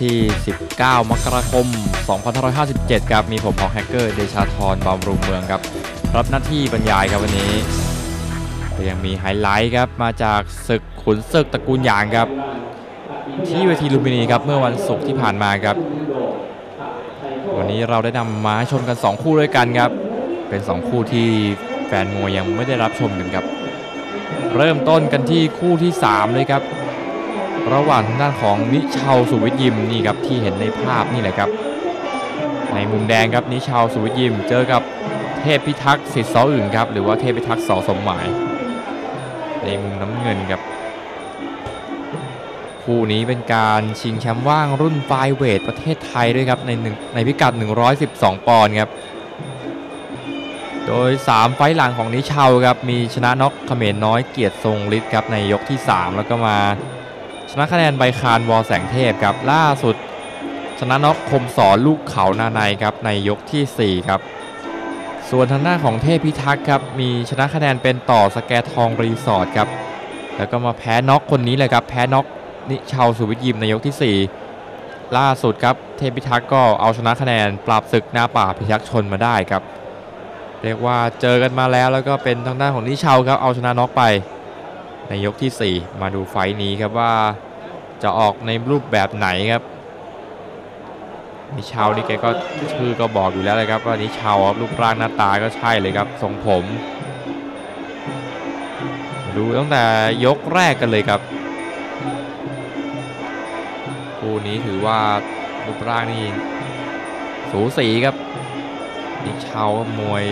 ที่ 19 มกราคม 2557 ครับ มีผมพองแฮกเกอร์ เดชาธรบำรุงเมืองครับ รับหน้าที่บรรยายครับวันนี้ก็ยังมีไฮไลท์ครับ มาจากศึกขุนศึกตระกูลหยางครับ ที่เวทีลุมพินีครับ เมื่อวันศุกร์ที่ผ่านมาครับ วันนี้เราได้นำมาให้ชมกัน 2 คู่ด้วยกันครับ เป็น 2 คู่ที่แฟนมวยยังไม่ได้รับชมกันครับ เริ่มต้นกันที่คู่ที่ 3 เลยครับ ระหว่างทางด้านของนิชาวสุวิทยิมนี่ครับที่เห็นในภาพนี่แหละครับ ในมุมแดงครับนิชาวสุวิทยิม เจอกับเทพพิทักษ์สิทธิ์สออื่นครับหรือว่าเทพพิทักษ์สอสมหมาย ในมุมน้ำเงินครับคู่นี้เป็นการชิงแชมป์ว่างรุ่นไฟเวทประเทศไทยด้วยครับในหนึ่งในพิกัด 112 ปอนด์ครับโดย 3 ไฟล์หลังของนิชาวครับมีชนะน็อกเขมรน้อยเกียรติทรงฤทธิ์ครับในยกที่ 3 แล้วก็มา ชนะคะแนนใบคานวอแสงเทพครับล่าสุด ชนะน็อกคมสอนลูกเขานาในครับในยกทีสี่ 4 ครับ ส่วนทางหน้าของเทพพิทักษ์ครับมีชนะคะแนนเป็นต่อสแกทองรีสอร์ทครับแล้วก็มาแพ้น็อกคนนี้เลยครับแพ้น็อกนิชาวสุวิทยิมในยกที่ 4 ล่าสุดครับเทพพิทักษ์ก็เอาชนะคะแนนปราบศึกหน้าป่าพิทักษ์ชนมาได้ครับเรียกว่าเจอกันมาแล้วแล้วก็เป็นทางด้านของนิชาวครับเอาชนะน็อกไป ในยกที่ 4 มาดูไฟต์นี้ครับว่า จะออกในรูปแบบไหนครับนิชาวนี่แกก็ชื่อก็บอกอยู่แล้วเลยครับว่านิชาวครับรูปร่างหน้าตาก็ใช่เลยครับทรงผม ดูตั้งแต่ยกแรกกันเลยครับคู่นี้ถือว่ารูปร่างนี่สูสีครับนิชาวมวย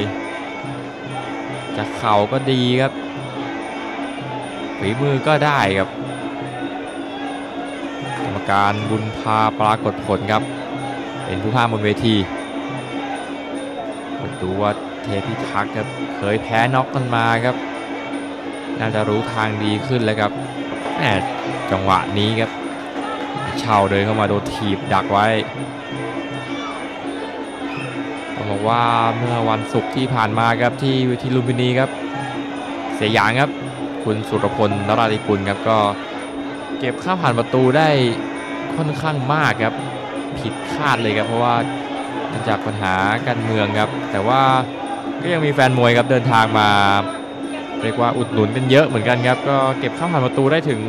จะเข่าก็ดีครับฝีมือก็ได้ครับ การบุญพาปรากฏผลครับ เป็นผู้พาบนเวทีดูว่าเทพิทักษ์ครับเคยแพ้น็อกกันมาครับ น่าจะรู้ทางดีขึ้นแล้วครับแหมจังหวะนี้ครับเชาวเดินเข้ามาโดนถีบดักไว้ต้องบอกว่าเมื่อวันศุกร์ที่ผ่านมาครับที่เวทีลุมพินีครับ เสียหยางครับ คุณสุรพลนราธิกุลครับก็เก็บค่าผ่านประตูได้ ค่อนข้างมากครับ ผิดคาดเลยครับ เพราะว่าจากปัญหาการเมืองครับ แต่ว่าก็ยังมีแฟนมวยครับเดินทางมาเรียกว่าอุดหนุนกันเยอะเหมือนกันครับ ก็เก็บค่าผ่านประตูได้ถึง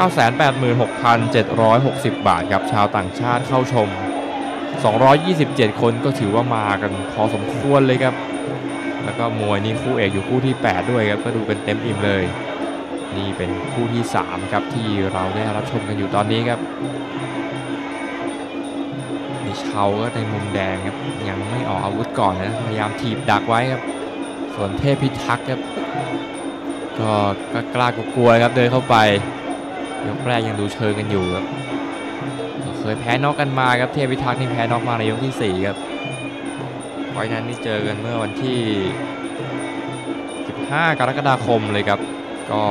986,760 บาทครับ ชาวต่างชาติเข้าชม 227 คนก็ถือว่ามากันพอสมควรเลยครับ แล้วก็มวยนี่คู่เอกอยู่คู่ที่ 8 ด้วยครับ ก็ดูกันเต็มอิ่มเลย นี่เป็นคู่ที่ 3 ครับที่เราได้รับชมกันอยู่ตอนนี้ครับนี่เชาก็ในมุมแดงครับยังไม่ออกอาวุธก่อนนะพยายามถีบดักไว้ครับ ส่วนเทพพิทักษ์ครับก็ก็กล้ากลัวครับเดินเข้าไปยกแรกยังดูเชิงกันอยู่ครับเคยแพ้น็อกกันมาครับเทพพิทักษ์นี่แพ้น็อกมาในยกที่4ครับไฟล์นั้นนี่เจอกันเมื่อวันที่ 15 กรกฎาคมเลยครับ ก็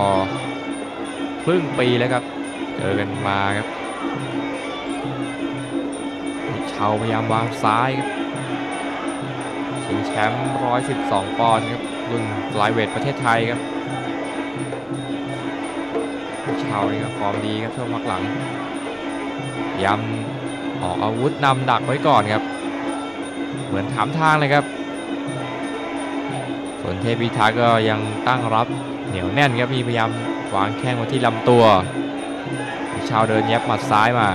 ครึ่งปีแล้วครับ เจอกันมาครับชาวพยายามวางซ้ายครับชิงแชมป์112 ปอนด์ครับรุ่นไลเวทประเทศไทยครับชาวนี่ก็ฟอร์มดีครับช่วงพักหลังย้ำออกอาวุธนำดักไว้ก่อนครับ เหมือนถามทางเลยครับ ส่วนเทพิทักษ์ก็ยังตั้งรับ เหนียวแน่นครับมีพยายามวางแข้งมาที่ลำตัวชาวเดินแยบหมัดซ้ายมา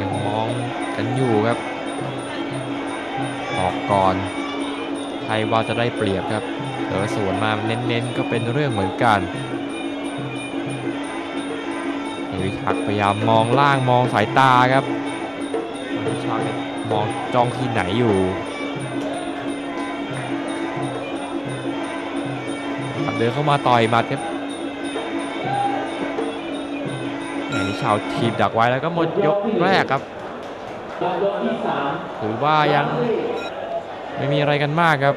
ยังมองกันอยู่ครับ ออกก่อนใครว่าจะได้เปรียบครับเดี๋ยวสวนมาเน้นๆก็เป็นเรื่องเหมือนกันวิทักพยายามมองล่างมองสายตาครับวิชักมองจ้องที่ไหนอยู่ เดินเข้ามาต่อยมัดครับแหมนิชาวทีบดักไว้แล้วก็หมดยกแรกครับถือว่ายังไม่มีอะไรกันมากครับ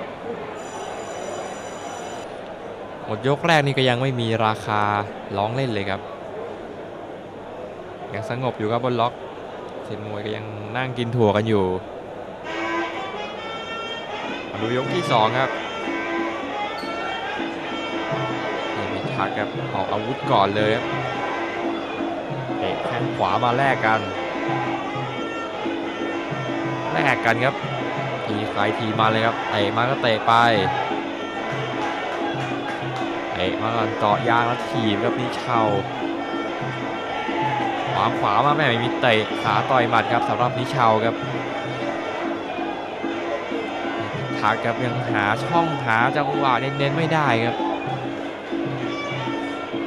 หมดยกแรกนี่ก็ยังไม่มีราคาร้องเล่นเลยครับ ยังสงบอยู่ครับบนล็อกเซนมวยก็ยังนั่งกินถั่วกันอยู่มาดูยกที่ 2 ครับ พิทักษ์ครับออกอาวุธก่อนเลยครับงขวามาแลกกันแลกกันครับทีใครทีมาเลยครับเตะมาก็เตะไปเตะมาก่อนเจาะยางแล้วถีบครับนี่เชาขวางขวามาแม่ไม่มีเตะขาต่อยหมัดครับสำหรับนิเชาครับทักครับยังหาช่องหาจังหวะเน้นๆไม่ได้ครับ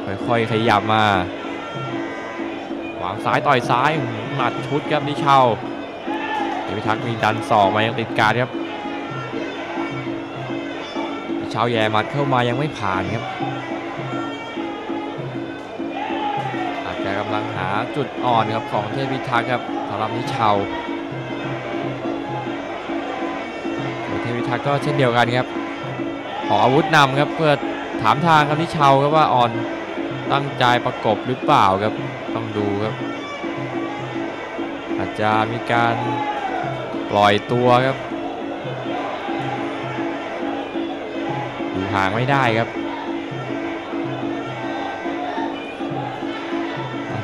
ค่อยๆขยับมาขวางซ้ายต่อยซ้ายหมัดชุดครับนิเชาเดวิทักษ์มีดันศอกมายังติดการครับนิเชาแย่หมัดเข้ามายังไม่ผ่านครับอาจจะกำลังหาจุดอ่อนครับของเทพพิทักษ์ครับสำหรับนิเชาวเทพพิทักษ์ก็เช่นเดียวกันครับขออาวุธนำครับเพื่อถามทางครับนิเชาครับว่าอ่อน ตั้งใจประกบหรือเปล่าครับ ต้องดูครับ อาจจะมีการปล่อยตัวครับอยู่ห่างไม่ได้ครับ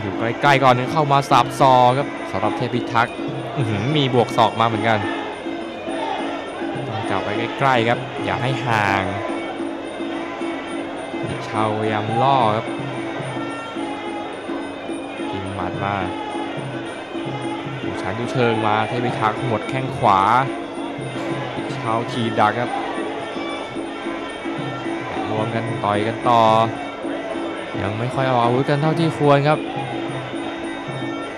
อยู่ใกล้ๆก่อนนึงเข้ามาสับซอครับสำหรับเทพิทักษ์มีบวกศอกมาเหมือนกันต้องจับไปใกล้ๆครับ อย่าให้ห่างเชาพยายามล่อครับ หมัดมาดูชั้นดูเชิงมาเทพิทักษ์หมดแข้งขวาเช้าทีดักครับรวมกันต่อยกันต่อ ยังไม่ค่อยเอาอาวุธกันเท่าที่ควรครับ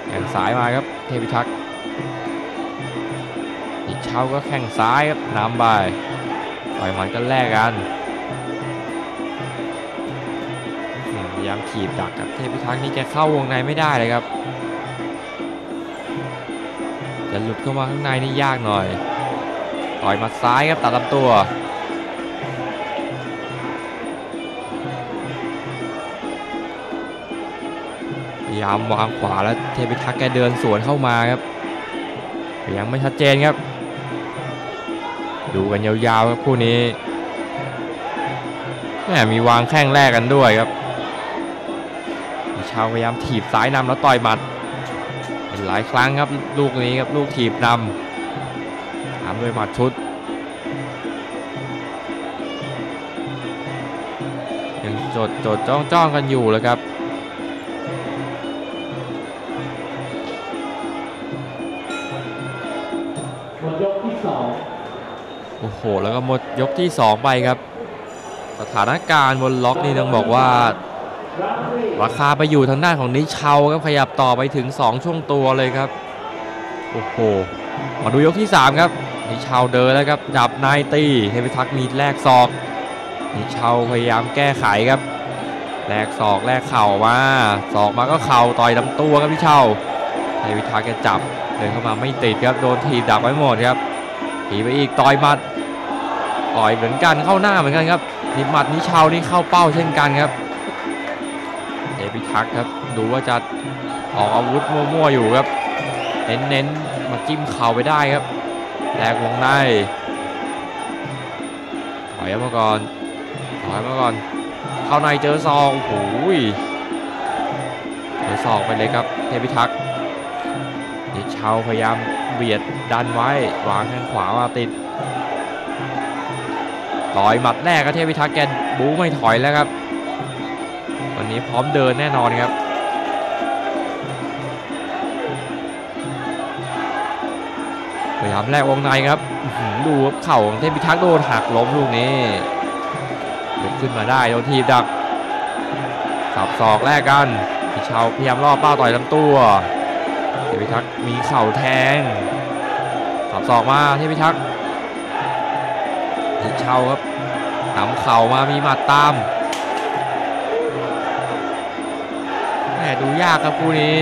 แข่งซ้ายมาครับเทพิทักษ์อีกเช้าก็แข่งซ้ายครับนำไปต่อยหมันกันแลกกัน หือพยายามขีบดักครับเทพิทักษ์นี่แกเข้าวงในไม่ได้เลยครับ จะหลุดเข้ามาข้างในนี่ยากหน่อย ต่อยมัดซ้ายครับตัดลำตัว พยายามวางขวาแล้วเทพิทักษ์แกเดินสวนเข้ามาครับ ยังไม่ชัดเจนครับ ดูกันยาวๆครับคู่นี้แหมมีวางแข้งแรกกันด้วยครับ ชาวพยายามถีบซ้ายนำแล้วต่อยหมัดเห็นหลายครั้งครับลูกนี้ครับลูกถีบนำตามด้วยหมัดชุดยังจดจดจ้องจ้องกันอยู่เลยครับหมดยกที่สองโอ้โห แล้วก็หมดยกที่ 2 ไปครับ สถานการณ์บนล็อกนี่ต้องบอกว่า ราคาไปอยู่ทางด้านของนิเชาครับขยับต่อไปถึง 2 ช่วงตัวเลยครับ โอ้โห มาดูยกที่ 3 ครับนิเชาเดินแล้วครับจับนายตีเทพิทักษ์มีแลกศอกนิเชาพยายามแก้ไขครับแลกศอกแลกเข่ามาศอกมาก็เข่าต่อยลำตัวครับนิเชาเทพิทักษ์แกจับเดินเข้ามาไม่ติดครับโดนทีบดักไว้หมดครับถีบไปอีกต่อยมัดต่อยเหมือนกันเข้าหน้าเหมือนกันครับนี่หมัดนิเชานี่เข้าเป้าเช่นกันครับ พิทักษ์ครับ ดูว่าจะออกอาวุธมั่วๆอยู่ครับ เน้นๆ มาจิ้มเข่าไปได้ครับแลกวงในถอยมาก่อนถอยมาก่อน เข้าในเจอซองโอ้ยเจอศอกไปเลยครับ เทพิทักษ์นิเชาวพยายามเบียดดันไว้วางแข้งขวามาติดต่อยหมัดแรกครับเทพิทักษ์แกบู๊ไม่ถอยแล้วครับ นี้พร้อมเดินแน่นอนครับพยายามแลกวงในครับดูเข่าของเทพิทักษ์โดนหักล้มลูกนี้ลุกขึ้นมาได้โดนทีดักสับศอกแลกกันพิชาวพยายามล่อเป้าต่อยลำตัวเทพิทักษ์มีเข่าแทงสับศอกมาเทพิทักษ์พิชาวครับนำเข่ามามีหมัดตาม ดูยากครับคู่นี้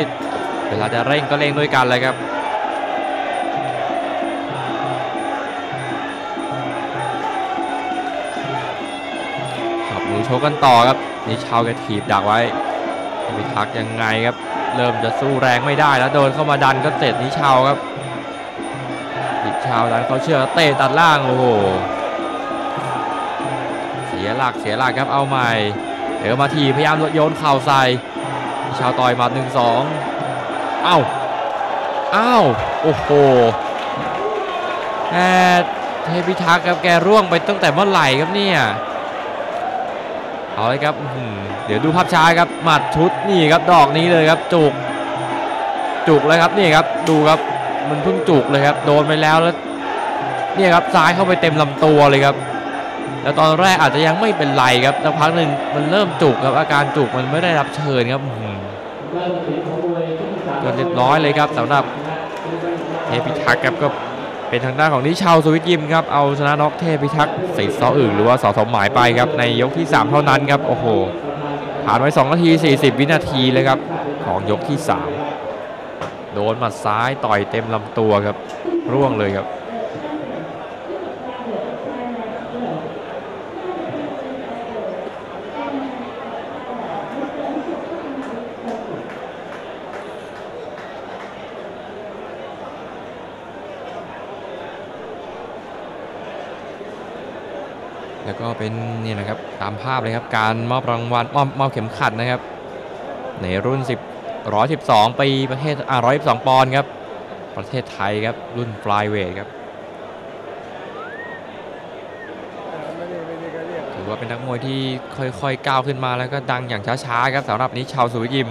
เวลาจะเร่งก็เร่งด้วยกันเลยครับขับมือโชกกันต่อครับนี่ชาวแกถีบดักไว้พิทักยังไงครับ เริ่มจะสู้แรงไม่ได้แล้วโดนเข้ามาดันก็เจ็ดนิชาวครับนิชาวดันเขาเชื่อเตะตัดล่างโอ้โหเสียหลักเสียหลักครับเอาใหม่เดี๋ยวมาทีพยายามโยนเข่าใส่ ชาวต่อยหมัดหนึ่งสองเอ้าอ้าวโอ้โหแหมเทพิทักษ์ครับแกร่วงไปตั้งแต่เมื่อไหร่ครับเนี่ยเอาเลยครับเดี๋ยวดูภาพช้าครับหมัดชุดนี่ครับดอกนี้เลยครับจุก จุกเลยครับนี่ครับดูครับมันเพิ่งจุกเลยครับโดนไปแล้วแล้วเนี่ยครับซ้ายเข้าไปเต็มลำตัวเลยครับแล้วตอนแรกอาจจะยังไม่เป็นไรครับสักพักหนึ่งมันเริ่มจุกครับอาการจุกมันไม่ได้รับเชิญครับอื ก็เรียบร้อยเลยครับสำหรับเทพิทักษ์ครับก็เป็นทางด้านของนิชาวสวิตยิมครับเอาชนะน็อกเทพิทักษ์สิทธิ์ซออื่นหรือว่าสอสมหมายไปครับในยกที่ 3 เท่านั้นครับโอ้โหผ่านไป2นาที 40 วินาทีเลยครับของยกที่ 3 โดนหมัดซ้ายต่อยเต็มลำตัวครับร่วงเลยครับ แล้วก็เป็นนี่นะครับตามภาพเลยครับการมอบรางวัลมอบมอบเข็มขัดนะครับ ในรุ่น 10 112 ปีประเทศอ่า112 ปอนด์ครับประเทศไทยครับรุ่นฟลายเวทครับถือว่าเป็นนักมวยที่ค่อยๆก้าวขึ้นมาแล้วก็ดังอย่างช้าๆครับสำหรับนิชาวสุวิยิม